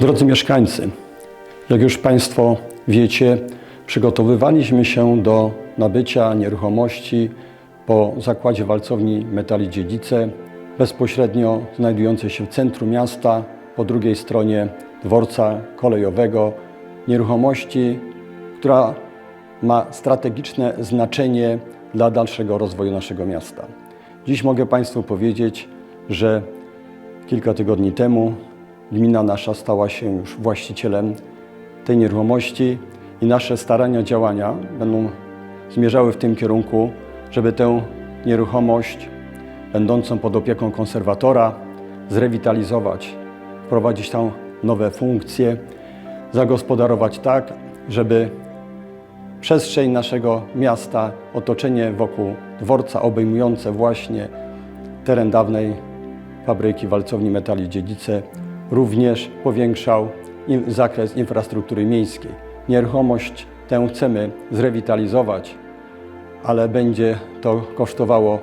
Drodzy mieszkańcy, jak już Państwo wiecie, przygotowywaliśmy się do nabycia nieruchomości po zakładzie walcowni Metali Dziedzice, bezpośrednio znajdującej się w centrum miasta, po drugiej stronie dworca kolejowego, nieruchomości, która ma strategiczne znaczenie dla dalszego rozwoju naszego miasta. Dziś mogę Państwu powiedzieć, że kilka tygodni temu gmina nasza stała się już właścicielem tej nieruchomości i nasze starania, działania będą zmierzały w tym kierunku, żeby tę nieruchomość będącą pod opieką konserwatora zrewitalizować, wprowadzić tam nowe funkcje, zagospodarować tak, żeby przestrzeń naszego miasta, otoczenie wokół dworca obejmujące właśnie teren dawnej fabryki walcowni metali Dziedzice również powiększał zakres infrastruktury miejskiej. Nieruchomość tę chcemy zrewitalizować, ale będzie to kosztowało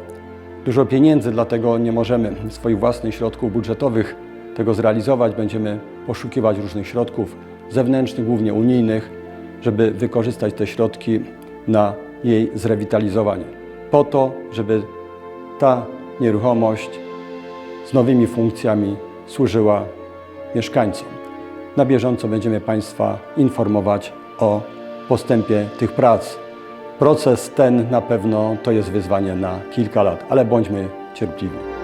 dużo pieniędzy, dlatego nie możemy swoich własnych środków budżetowych tego zrealizować. Będziemy poszukiwać różnych środków zewnętrznych, głównie unijnych, żeby wykorzystać te środki na jej zrewitalizowanie. Po to, żeby ta nieruchomość z nowymi funkcjami służyła mieszkańcom. Na bieżąco będziemy Państwa informować o postępie tych prac. Proces ten na pewno to jest wyzwanie na kilka lat, ale bądźmy cierpliwi.